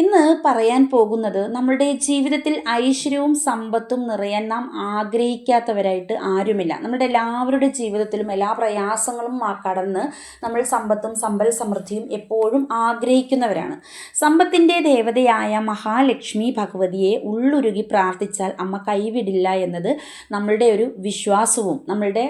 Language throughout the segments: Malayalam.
ഇന്ന് പറയാൻ പോകുന്നത് നമ്മളുടെ ജീവിതത്തിൽ ഐശ്വര്യവും സമ്പത്തും നിറയാൻ നാം ആഗ്രഹിക്കാത്തവരായിട്ട് ആരുമില്ല. നമ്മുടെ എല്ലാവരുടെ ജീവിതത്തിലും എല്ലാ പ്രയാസങ്ങളും കടന്ന് നമ്മൾ സമ്പത്തും സമ്പൽ സമൃദ്ധിയും എപ്പോഴും ആഗ്രഹിക്കുന്നവരാണ്. സമ്പത്തിന്റെ ദേവതയായ മഹാലക്ഷ്മി ഭഗവതിയെ ഉള്ളുരുകി പ്രാർത്ഥിച്ചാൽ അമ്മ കൈവിടില്ല എന്നത് നമ്മളുടെ ഒരു വിശ്വാസവും നമ്മളുടെ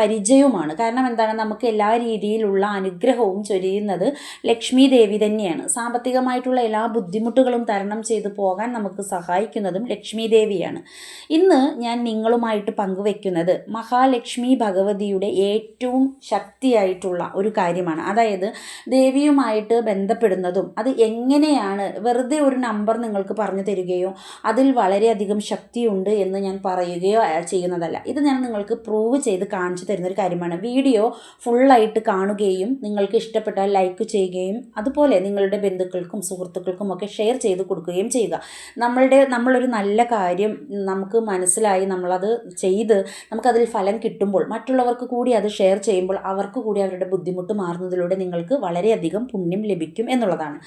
പരിചയവുമാണ്. കാരണം എന്താണ്? നമുക്ക് എല്ലാ രീതിയിലുള്ള അനുഗ്രഹവും ചൊരിയുന്നത് ലക്ഷ്മി ദേവി തന്നെയാണ്. സാമ്പത്തികമായിട്ടുള്ള എല്ലാ ബുദ്ധിമുട്ടുകളും തരണം ചെയ്ത് പോകാൻ നമുക്ക് സഹായിക്കുന്നതും ലക്ഷ്മി ദേവിയാണ് ഇന്ന് ഞാൻ നിങ്ങളുമായിട്ട് പങ്കുവെക്കുന്നത് മഹാലക്ഷ്മി ഭഗവതിയുടെ ഏറ്റവും ശക്തിയായിട്ടുള്ള ഒരു കാര്യമാണ്. അതായത് ദേവിയുമായിട്ട് ബന്ധപ്പെടുന്നതും അത് എങ്ങനെയാണ് വെറുതെ ഒരു നമ്പർ നിങ്ങൾക്ക് പറഞ്ഞു തരികയോ അതിൽ വളരെയധികം ശക്തിയുണ്ട് എന്ന് ഞാൻ പറയുകയോ ചെയ്യുന്നതല്ല. ഇത് ഞാൻ നിങ്ങൾക്ക് പ്രൂവ് ചെയ്ത് കാണിച്ചു തരുന്നൊരു കാര്യമാണ്. വീഡിയോ ഫുള്ളായിട്ട് കാണുകയും നിങ്ങൾക്ക് ഇഷ്ടപ്പെട്ടാൽ ലൈക്ക് ചെയ്യുകയും അതുപോലെ നിങ്ങളുടെ ബന്ധുക്കൾക്കും സുഹൃത്തുക്കൾക്കും ഒക്കെ ഷെയർ ചെയ്ത് കൊടുക്കുകയും ചെയ്യുക. നമ്മളുടെ നമ്മളൊരു നല്ല കാര്യം നമുക്ക് മനസ്സിലായി നമ്മളത് ചെയ്ത് നമുക്കതിൽ ഫലം കിട്ടുമ്പോൾ മറ്റുള്ളവർക്ക് കൂടി അത് ഷെയർ ചെയ്യുമ്പോൾ അവർക്ക് കൂടി അവരുടെ ബുദ്ധിമുട്ട് മാറുന്നതിലൂടെ നിങ്ങൾക്ക് വളരെയധികം പുണ്യം ലഭിക്കും എന്നുള്ളതാണ്.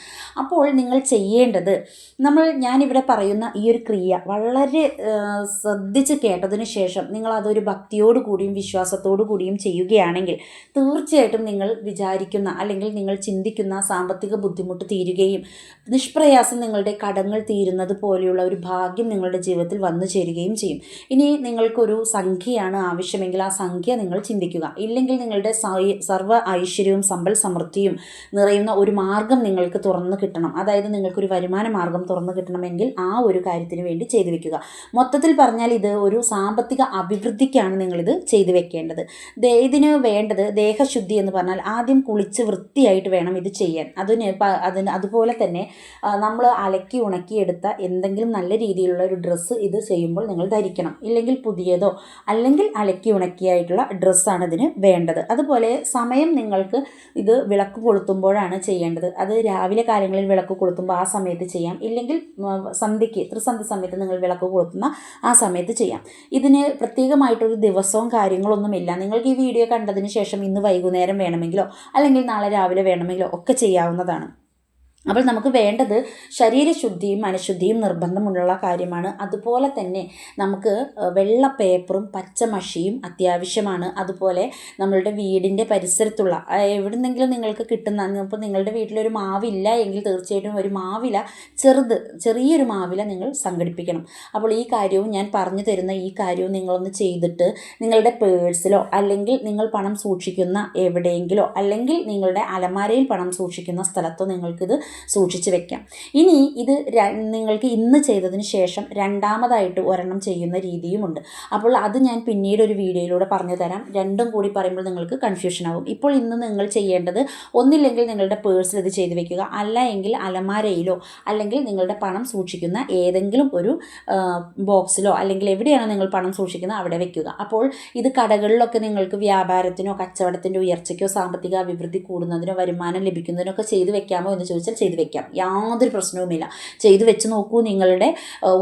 അപ്പോൾ നിങ്ങൾ ചെയ്യേണ്ടത് നമ്മൾ ഞാനിവിടെ പറയുന്ന ഈ ഒരു ക്രിയ വളരെ ശ്രദ്ധിച്ച് കേട്ടതിന് ശേഷം നിങ്ങൾ അതൊരു ഭക്തിയോട് കൂടിയും വിശ്വാസത്തോടു കൂടിയും ചെയ്യുകയാണെങ്കിൽ തീർച്ചയായിട്ടും നിങ്ങൾ വിചാരിക്കുന്ന അല്ലെങ്കിൽ നിങ്ങൾ ചിന്തിക്കുന്ന സാമ്പത്തിക ബുദ്ധിമുട്ട് തീരുകയും നിഷ്പ്രയാസം നിങ്ങളുടെ കടങ്ങൾ തീരുന്നത് പോലെയുള്ള ഒരു ഭാഗ്യം നിങ്ങളുടെ ജീവിതത്തിൽ വന്നു ചേരുകയും ചെയ്യും. ഇനി നിങ്ങൾക്കൊരു സംഖ്യയാണ് ആവശ്യമെങ്കിൽ ആ സംഖ്യ നിങ്ങൾ ചിന്തിക്കുക. ഇല്ലെങ്കിൽ നിങ്ങളുടെ സർവ ഐശ്വര്യവും സമ്പൽ സമൃദ്ധിയും നിറയുന്ന ഒരു മാർഗം നിങ്ങൾക്ക് തുറന്നു കിട്ടണം. അതായത് നിങ്ങൾക്കൊരു വരുമാന മാർഗം തുറന്നു കിട്ടണമെങ്കിൽ ആ ഒരു കാര്യത്തിന് വേണ്ടി ചെയ്തു വെക്കുക. മൊത്തത്തിൽ പറഞ്ഞാൽ ഇത് ഒരു സാമ്പത്തിക അഭിവൃദ്ധിക്കാണ് നിങ്ങളിത് ചെയ്തു വെക്കേണ്ടത്. ഇതിന് വേണ്ടത് ദേഹശുദ്ധി എന്ന് പറഞ്ഞാൽ ആദ്യം കുളിച്ച് വൃത്തിയായിട്ട് വേണം ഇത് ചെയ്യാൻ. അതിന് അതിന് അതുപോലെ തന്നെ നമ്മൾ അലക്കി ഉണക്കി എടുത്ത എന്തെങ്കിലും നല്ല രീതിയിലുള്ള ഒരു ഡ്രസ്സ് ഇത് ചെയ്യുമ്പോൾ നിങ്ങൾ ധരിക്കണം. ഇല്ലെങ്കിൽ പുതിയതോ അല്ലെങ്കിൽ അലക്കി ഉണക്കിയായിട്ടുള്ള ഡ്രസ്സാണ് ഇതിന് വേണ്ടത്. അതുപോലെ സമയം നിങ്ങൾക്ക് ഇത് വിളക്ക് കൊളുത്തുമ്പോഴാണ് ചെയ്യേണ്ടത്. അത് രാവിലെ കാലങ്ങളിൽ വിളക്ക് കൊളുത്തുമ്പോൾ ആ സമയത്ത് ചെയ്യാം. ഇല്ലെങ്കിൽ സന്ധ്യയ്ക്ക് ത്രിസന്ധ്യ സമയത്ത് നിങ്ങൾ വിളക്ക് കൊളുത്തുന്ന ആ സമയത്ത് ചെയ്യാം. ഇതിന് പ്രത്യേകമായിട്ടൊരു ദിവസവും കാര്യങ്ങളൊന്നുമില്ല. നിങ്ങൾക്ക് ഈ വീഡിയോ കണ്ടതിന് ശേഷം ഇന്ന് വൈകുന്നേരം വേണമെങ്കിലോ അല്ലെങ്കിൽ നാളെ രാവിലെ വേണമെങ്കിലോ ഒക്കെ ചെയ്യാവുന്നതാണ്. അപ്പോൾ നമുക്ക് വേണ്ടത് ശരീരശുദ്ധിയും മനഃശുദ്ധിയും നിർബന്ധമുള്ള കാര്യമാണ്. അതുപോലെ തന്നെ നമുക്ക് വെള്ള പേപ്പറും പച്ചമഷിയും അത്യാവശ്യമാണ്. അതുപോലെ നമ്മളുടെ വീടിന്റെ പരിസരത്തുള്ള എവിടുന്നെങ്കിലും നിങ്ങൾക്ക് കിട്ടുന്ന ഇപ്പോൾ നിങ്ങളുടെ വീട്ടിലൊരു മാവില്ല എങ്കിൽ തീർച്ചയായിട്ടും ഒരു മാവില ചെറുത് ചെറിയൊരു മാവില നിങ്ങൾ സംഘടിപ്പിക്കണം. അപ്പോൾ ഈ കാര്യവും ഞാൻ പറഞ്ഞു തരുന്ന ഈ കാര്യവും നിങ്ങളൊന്ന് ചെയ്തിട്ട് നിങ്ങളുടെ പേഴ്സിലോ അല്ലെങ്കിൽ നിങ്ങൾ പണം സൂക്ഷിക്കുന്ന എവിടെയെങ്കിലോ അല്ലെങ്കിൽ നിങ്ങളുടെ അലമാരയിൽ പണം സൂക്ഷിക്കുന്ന സ്ഥലത്തോ നിങ്ങൾക്കിത് സൂക്ഷിച്ച് വെക്കാം. ഇനി ഇത് നിങ്ങൾക്ക് ഇന്ന് ചെയ്തതിന് ശേഷം രണ്ടാമതായിട്ട് ഒരെണ്ണം ചെയ്യുന്ന രീതിയുമുണ്ട്. അപ്പോൾ അത് ഞാൻ പിന്നീട് ഒരു വീഡിയോയിലൂടെ പറഞ്ഞു തരാം. രണ്ടും കൂടി പറയുമ്പോൾ നിങ്ങൾക്ക് കൺഫ്യൂഷൻ ആവും. ഇപ്പോൾ ഇന്ന് നിങ്ങൾ ചെയ്യേണ്ടത് ഒന്നില്ലെങ്കിൽ നിങ്ങളുടെ പേഴ്സിൽ ഇത് ചെയ്ത് വെക്കുക. അല്ല എങ്കിൽ അലമാരയിലോ അല്ലെങ്കിൽ നിങ്ങളുടെ പണം സൂക്ഷിക്കുന്ന ഏതെങ്കിലും ഒരു ബോക്സിലോ അല്ലെങ്കിൽ എവിടെയാണോ നിങ്ങൾ പണം സൂക്ഷിക്കുന്നത് അവിടെ വെക്കുക. അപ്പോൾ ഇത് കടകളിലൊക്കെ നിങ്ങൾക്ക് വ്യാപാരത്തിനോ കച്ചവടത്തിന്റെ ഉയർച്ചയ്ക്കോ സാമ്പത്തിക അഭിവൃദ്ധി കൂടുന്നതിനോ വരുമാനം ലഭിക്കുന്നതിനോ ഒക്കെ ചെയ്തു വെക്കാമോ എന്ന് ചോദിച്ചാൽ ചെയ്തു വെക്കാം. യാതൊരു പ്രശ്നവുമില്ല. ചെയ്ത് വെച്ച് നോക്കൂ നിങ്ങളുടെ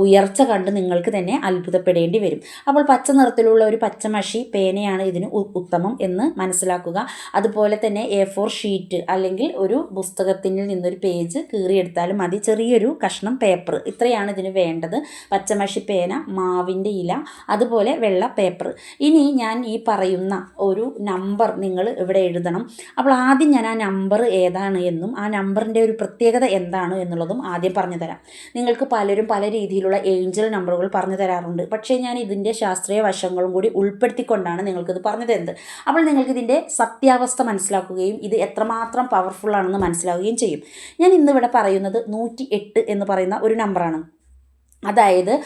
ഉയർച്ച കണ്ട് നിങ്ങൾക്ക് തന്നെ അത്ഭുതപ്പെടേണ്ടി വരും. അപ്പോൾ പച്ച നിറത്തിലുള്ള ഒരു പച്ചമഷി പേനയാണ് ഇതിന് ഉത്തമം എന്ന് മനസ്സിലാക്കുക. അതുപോലെ തന്നെ എ ഫോർ ഷീറ്റ് അല്ലെങ്കിൽ ഒരു പുസ്തകത്തിൽ നിന്നൊരു പേജ് കീറിയെടുത്താലും മതി. ചെറിയൊരു കഷ്ണം പേപ്പർ ഇത്രയാണ് ഇതിന് വേണ്ടത്. പച്ചമഷി പേന മാവിന്റെ ഇല അതുപോലെ വെള്ള പേപ്പർ ഇനി ഞാൻ ഈ പറയുന്ന ഒരു നമ്പർ നിങ്ങൾ ഇവിടെ എഴുതണം. അപ്പോൾ ആദ്യം ഞാൻ ആ നമ്പർ ഏതാണ് എന്നും ആ നമ്പറിന്റെ ഒരു പ്രത്യേകത എന്താണ് എന്നുള്ളതും ആദ്യം പറഞ്ഞു തരാം. നിങ്ങൾക്ക് പലരും പല രീതിയിലുള്ള ഏഞ്ചൽ നമ്പറുകൾ പറഞ്ഞു തരാറുണ്ട്. പക്ഷേ ഞാൻ ഇതിന്റെ ശാസ്ത്രീയ വശങ്ങളും കൂടി ഉൾപ്പെടുത്തിക്കൊണ്ടാണ് നിങ്ങൾക്കിത് പറഞ്ഞു തരുന്നത്. അപ്പോൾ നിങ്ങൾക്ക് ഇതിന്റെ സത്യാവസ്ഥ മനസ്സിലാക്കുകയും ഇത് എത്രമാത്രം പവർഫുൾ ആണെന്ന് മനസ്സിലാവുകയും ചെയ്യും. ഞാൻ ഇന്നിവിടെ പറയുന്നത് നൂറ്റി എന്ന് പറയുന്ന ഒരു നമ്പറാണ്. അതായത്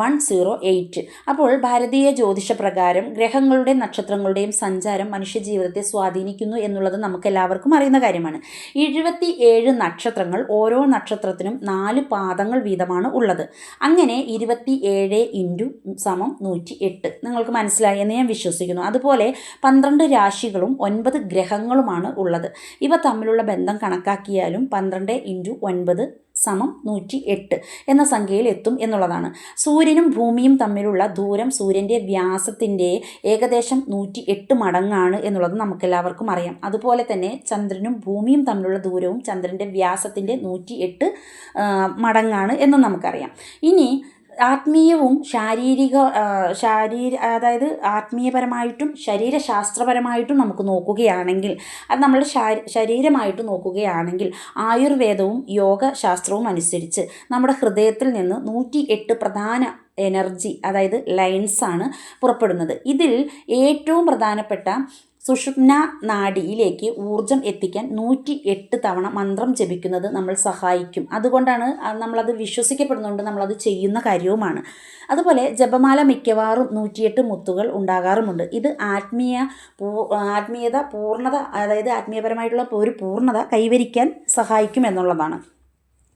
വൺ സീറോ എയ്റ്റ് അപ്പോൾ ഭാരതീയ ജ്യോതിഷ പ്രകാരം ഗ്രഹങ്ങളുടെയും നക്ഷത്രങ്ങളുടെയും സഞ്ചാരം മനുഷ്യജീവിതത്തെ സ്വാധീനിക്കുന്നു എന്നുള്ളത് നമുക്ക് എല്ലാവർക്കും അറിയുന്ന കാര്യമാണ്. എഴുപത്തി ഏഴ് നക്ഷത്രങ്ങൾ ഓരോ നക്ഷത്രത്തിനും നാല് പാദങ്ങൾ വീതമാണ് ഉള്ളത്. അങ്ങനെ ഇരുപത്തി ഏഴ് ഇന്റു സമം നൂറ്റി എട്ട് നിങ്ങൾക്ക് മനസ്സിലായി എന്ന് ഞാൻ വിശ്വസിക്കുന്നു. അതുപോലെ പന്ത്രണ്ട് രാശികളും ഒൻപത് ഗ്രഹങ്ങളുമാണ് ഉള്ളത്. ഇവ തമ്മിലുള്ള ബന്ധം കണക്കാക്കിയാലും പന്ത്രണ്ട് ഇന്റു ഒൻപത് സമം നൂറ്റി എട്ട് എന്ന സംഖ്യയിൽ എത്തും എന്നുള്ളതാണ്. സൂര്യനും ഭൂമിയും തമ്മിലുള്ള ദൂരം സൂര്യന്റെ വ്യാസത്തിന്റെ ഏകദേശം നൂറ്റി എട്ട് മടങ്ങാണ് എന്നുള്ളത് നമുക്കെല്ലാവർക്കും അറിയാം. അതുപോലെ തന്നെ ചന്ദ്രനും ഭൂമിയും തമ്മിലുള്ള ദൂരവും ചന്ദ്രന്റെ വ്യാസത്തിന്റെ നൂറ്റി എട്ട് മടങ്ങാണ് എന്നും നമുക്കറിയാം. ഇനി ആത്മീയവും ശാരീരിക ശാരീര അതായത് ആത്മീയപരമായിട്ടും ശരീരശാസ്ത്രപരമായിട്ടും നമുക്ക് നോക്കുകയാണെങ്കിൽ അത് നമ്മൾ ശരീരമായിട്ട് നോക്കുകയാണെങ്കിൽ ആയുർവേദവും യോഗശാസ്ത്രവും അനുസരിച്ച് നമ്മുടെ ഹൃദയത്തിൽ നിന്ന് നൂറ്റി എട്ട് പ്രധാന എനർജി അതായത് ലൈൻസാണ് പുറപ്പെടുന്നത്. ഇതിൽ ഏറ്റവും പ്രധാനപ്പെട്ട സുഷുപ്ന നാഡിയിലേക്ക് ഊർജം എത്തിക്കാൻ നൂറ്റി എട്ട് തവണ മന്ത്രം ജപിക്കുന്നത് നമ്മൾ സഹായിക്കും. അതുകൊണ്ടാണ് നമ്മളത് വിശ്വസിക്കപ്പെടുന്നുണ്ട് നമ്മളത് ചെയ്യുന്ന കാര്യവുമാണ്. അതുപോലെ ജപമാല മിക്കവാറും നൂറ്റിയെട്ട് മുത്തുകൾ ഉണ്ടാകാറുമുണ്ട്. ഇത് ആത്മീയ ആത്മീയത പൂർണത അതായത് ആത്മീയപരമായിട്ടുള്ള ഒരു പൂർണത കൈവരിക്കാൻ സഹായിക്കും എന്നുള്ളതാണ്.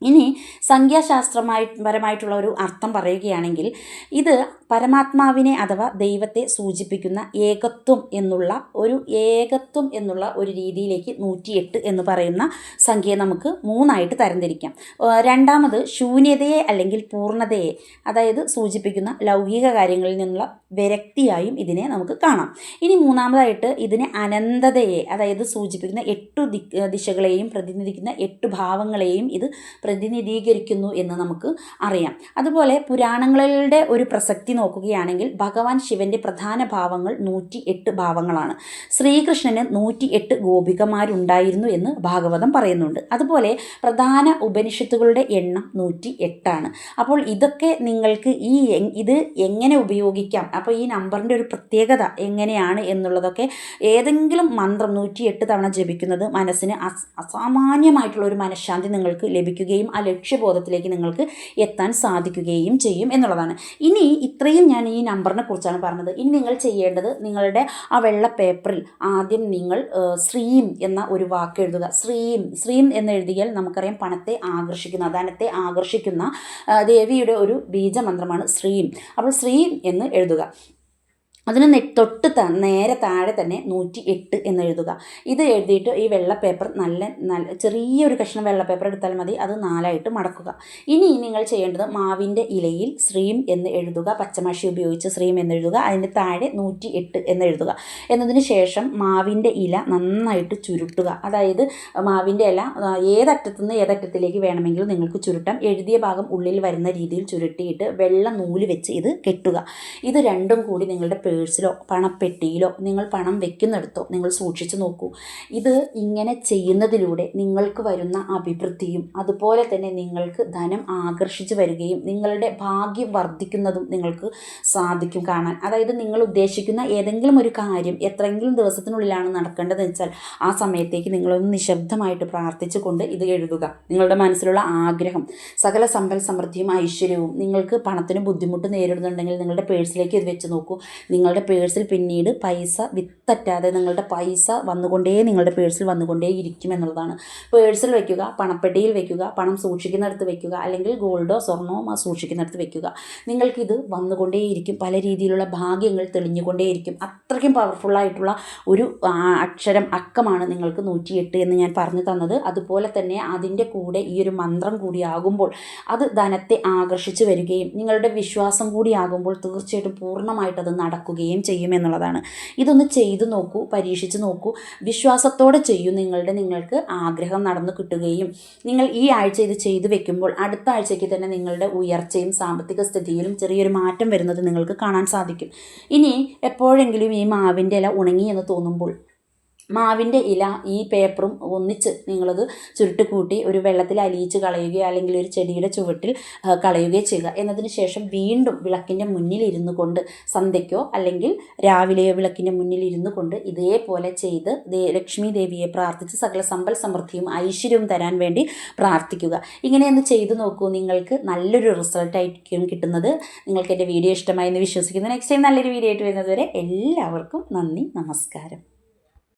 ഇനി സംഖ്യാശാസ്ത്രമായി പരമായിട്ടുള്ള ഒരു അർത്ഥം പറയുകയാണെങ്കിൽ ഇത് പരമാത്മാവിനെ അഥവാ ദൈവത്തെ സൂചിപ്പിക്കുന്ന ഏകത്വം എന്നുള്ള ഒരു ഏകത്വം എന്നുള്ള ഒരു രീതിയിലേക്ക് നൂറ്റിയെട്ട് എന്ന് പറയുന്ന സംഖ്യയെ നമുക്ക് മൂന്നായിട്ട് തരംതിരിക്കാം. രണ്ടാമത് ശൂന്യതയെ അല്ലെങ്കിൽ പൂർണതയെ അതായത് സൂചിപ്പിക്കുന്ന ലൗകിക കാര്യങ്ങളിൽ നിന്നുള്ള വിരക്തിയായും ഇതിനെ നമുക്ക് കാണാം. ഇനി മൂന്നാമതായിട്ട് ഇതിനെ അനന്തതയെ അതായത് സൂചിപ്പിക്കുന്ന എട്ടു ദിശകളെയും പ്രതിനിധിക്കുന്ന എട്ട് ഭാവങ്ങളെയും ഇത് പ്രതിനിധീകരിക്കുന്നു എന്ന് നമുക്ക് അറിയാം. അതുപോലെ പുരാണങ്ങളുടെ ഒരു പ്രസക്തി നോക്കുകയാണെങ്കിൽ ഭഗവാൻ ശിവന്റെ പ്രധാന ഭാവങ്ങൾ നൂറ്റി എട്ട് ഭാവങ്ങളാണ്. ശ്രീകൃഷ്ണന് നൂറ്റി എട്ട് ഗോപികമാരുണ്ടായിരുന്നു എന്ന് ഭാഗവതം പറയുന്നുണ്ട്. അതുപോലെ പ്രധാന ഉപനിഷത്തുകളുടെ എണ്ണം നൂറ്റി എട്ടാണ് അപ്പോൾ ഇതൊക്കെ നിങ്ങൾക്ക് ഈ ഇത് എങ്ങനെ ഉപയോഗിക്കാം? അപ്പോൾ ഈ നമ്പറിന്റെ ഒരു പ്രത്യേകത എങ്ങനെയാണ് എന്നുള്ളതൊക്കെ ഏതെങ്കിലും മന്ത്രം നൂറ്റി എട്ട് തവണ ജപിക്കുന്നത് മനസ്സിന് അസാമാന്യമായിട്ടുള്ള ഒരു മനഃശാന്തി നിങ്ങൾക്ക് ലഭിക്കുകയും ആ ലക്ഷ്യബോധത്തിലേക്ക് നിങ്ങൾക്ക് എത്താൻ സാധിക്കുകയും ചെയ്യും എന്നുള്ളതാണ്. ഇനി ഇത്രയും ഞാൻ ഈ നമ്പറിനെ കുറിച്ചാണ് പറഞ്ഞത്. ഇനി നിങ്ങൾ ചെയ്യേണ്ടത് നിങ്ങളുടെ ആ വെള്ള പേപ്പറിൽ ആദ്യം നിങ്ങൾ ശ്രീം എന്ന ഒരു വാക്ക് എഴുതുക. ശ്രീം ശ്രീം എന്ന് എഴുതിയാൽ നമുക്കറിയാം പണത്തെ ആകർഷിക്കുന്ന ധനത്തെ ആകർഷിക്കുന്ന ദേവിയുടെ ഒരു ബീജമന്ത്രമാണ് ശ്രീം. അപ്പോൾ ശ്രീം എന്ന് എഴുതുക. അതിന് തൊട്ട് നേരെ താഴെ തന്നെ നൂറ്റി എട്ട് എന്ന് എഴുതുക. ഇത് എഴുതിയിട്ട് ഈ വെള്ള പേപ്പർ നല്ല നല്ല ചെറിയൊരു കഷ്ണം വെള്ള പേപ്പർ എടുത്താൽ മതി. അത് നാലായിട്ട് മടക്കുക. ഇനി നിങ്ങൾ ചെയ്യേണ്ടത് മാവിന്റെ ഇലയിൽ ശ്രീം എന്ന് എഴുതുക. പച്ചമഷി ഉപയോഗിച്ച് ശ്രീം എന്ന് എഴുതുക. അതിന്റെ താഴെ നൂറ്റി എട്ട് എന്ന് എഴുതുക. എന്നതിന് ശേഷം മാവിന്റെ ഇല നന്നായിട്ട് ചുരുട്ടുക. അതായത് മാവിന്റെ ഇല ഏതറ്റത്തു നിന്ന് ഏതറ്റത്തിലേക്ക് വേണമെങ്കിലും നിങ്ങൾക്ക് ചുരുട്ടാം. എഴുതിയ ഭാഗം ഉള്ളിൽ വരുന്ന രീതിയിൽ ചുരുട്ടിയിട്ട് വെള്ള നൂൽ വെച്ച് ഇത് കെട്ടുക. ഇത് രണ്ടും കൂടി നിങ്ങളുടെ പേഴ്സിലോ പണപ്പെട്ടിയിലോ നിങ്ങൾ പണം വെക്കുന്നിടത്തോ നിങ്ങൾ സൂക്ഷിച്ചു നോക്കൂ. ഇത് ഇങ്ങനെ ചെയ്യുന്നതിലൂടെ നിങ്ങൾക്ക് വരുന്ന അഭിവൃദ്ധിയും അതുപോലെ തന്നെ നിങ്ങൾക്ക് ധനം ആകർഷിച്ചു വരികയും നിങ്ങളുടെ ഭാഗ്യം വർദ്ധിക്കുന്നതും നിങ്ങൾക്ക് സാധിക്കും കാണാൻ. അതായത് നിങ്ങൾ ഉദ്ദേശിക്കുന്ന ഏതെങ്കിലും ഒരു കാര്യം എത്രയെങ്കിലും ദിവസത്തിനുള്ളിലാണ് നടക്കേണ്ടതെന്ന് വെച്ചാൽ ആ സമയത്തേക്ക് നിങ്ങളൊന്ന് നിശബ്ദമായിട്ട് പ്രാർത്ഥിച്ചുകൊണ്ട് ഇത് എഴുതുക. നിങ്ങളുടെ മനസ്സിലുള്ള ആഗ്രഹം സകല സമ്പൽ സമൃദ്ധിയും ഐശ്വര്യവും നിങ്ങൾക്ക് പണത്തിന് ബുദ്ധിമുട്ട് നേരിടുന്നുണ്ടെങ്കിൽ നിങ്ങളുടെ പേഴ്സിലേക്ക് ഇത് വെച്ച് നോക്കൂ. നിങ്ങൾ നിങ്ങളുടെ പേഴ്സിൽ പിന്നീട് പൈസ വിത്തറ്റാതെ നിങ്ങളുടെ പൈസ വന്നുകൊണ്ടേ നിങ്ങളുടെ പേഴ്സിൽ വന്നുകൊണ്ടേ ഇരിക്കും എന്നുള്ളതാണ്. പേഴ്സിൽ വയ്ക്കുക പണപ്പെട്ടിയിൽ വയ്ക്കുക പണം സൂക്ഷിക്കുന്നിടത്ത് വയ്ക്കുക അല്ലെങ്കിൽ ഗോൾഡോ സ്വർണമോ സൂക്ഷിക്കുന്നിടത്ത് വയ്ക്കുക നിങ്ങൾക്കിത് വന്നുകൊണ്ടേയിരിക്കും പല രീതിയിലുള്ള ഭാഗ്യങ്ങൾ തെളിഞ്ഞുകൊണ്ടേയിരിക്കും അത്രയ്ക്കും പവർഫുള്ളായിട്ടുള്ള ഒരു അക്ഷരം അക്കമാണ് നിങ്ങൾക്ക് നൂറ്റിയെട്ട് എന്ന് ഞാൻ പറഞ്ഞു തന്നത്. അതുപോലെ തന്നെ അതിന്റെ കൂടെ ഈ ഒരു മന്ത്രം കൂടിയാകുമ്പോൾ അത് ധനത്തെ ആകർഷിച്ചു വരികയും നിങ്ങളുടെ വിശ്വാസം കൂടിയാകുമ്പോൾ തീർച്ചയായിട്ടും പൂർണമായിട്ട് അത് നടക്കുക ഉണ്ടാവുകയും ചെയ്യുമെന്നുള്ളതാണ് ഇതൊന്ന് ചെയ്തു നോക്കൂ പരീക്ഷിച്ച് നോക്കൂ. വിശ്വാസത്തോടെ ചെയ്യൂ. നിങ്ങളുടെ നിങ്ങൾക്ക് ആഗ്രഹം നടന്നു കിട്ടുകയും നിങ്ങൾ ഈ ആഴ്ച ഇത് ചെയ്തു വെക്കുമ്പോൾ അടുത്ത ആഴ്ചയ്ക്ക് തന്നെ നിങ്ങളുടെ ഉയർച്ചയും സാമ്പത്തിക സ്ഥിതിയിലും ചെറിയൊരു മാറ്റം വരുന്നത് നിങ്ങൾക്ക് കാണാൻ സാധിക്കും. ഇനി എപ്പോഴെങ്കിലും ഈ മാവിന്റെ ഇല ഉണങ്ങി എന്ന് തോന്നുമ്പോൾ മാവിന്റെ ഇല ഈ പേപ്പറും ഒന്നിച്ച് നിങ്ങളത് ചുരുട്ടി കൂട്ടി ഒരു വെള്ളത്തിൽ അലിയിച്ച് കളയുകയോ അല്ലെങ്കിൽ ഒരു ചെടിയുടെ ചുവട്ടിൽ കളയുകയോ ചെയ്യുക. എന്നതിന് ശേഷം വീണ്ടും വിളക്കിന്റെ മുന്നിൽ ഇരുന്നു കൊണ്ട് സന്ധ്യയ്ക്കോ അല്ലെങ്കിൽ രാവിലെയോ വിളക്കിന്റെ മുന്നിൽ കൊണ്ട് ഇതേപോലെ ചെയ്ത് ലക്ഷ്മി ദേവിയെ പ്രാർത്ഥിച്ച് സകല സമ്പൽ സമൃദ്ധിയും ഐശ്വര്യവും തരാൻ വേണ്ടി പ്രാർത്ഥിക്കുക. ഇങ്ങനെയൊന്ന് ചെയ്തു നോക്കൂ. നിങ്ങൾക്ക് നല്ലൊരു റിസൾട്ടായിരിക്കും കിട്ടുന്നത്. നിങ്ങൾക്ക് എന്റെ വീഡിയോ ഇഷ്ടമായി എന്ന് വിശ്വസിക്കുന്നു. നെക്സ്റ്റ് ടൈം നല്ലൊരു വീഡിയോ ആയിട്ട് വരുന്നതുവരെ എല്ലാവർക്കും നന്ദി നമസ്കാരം.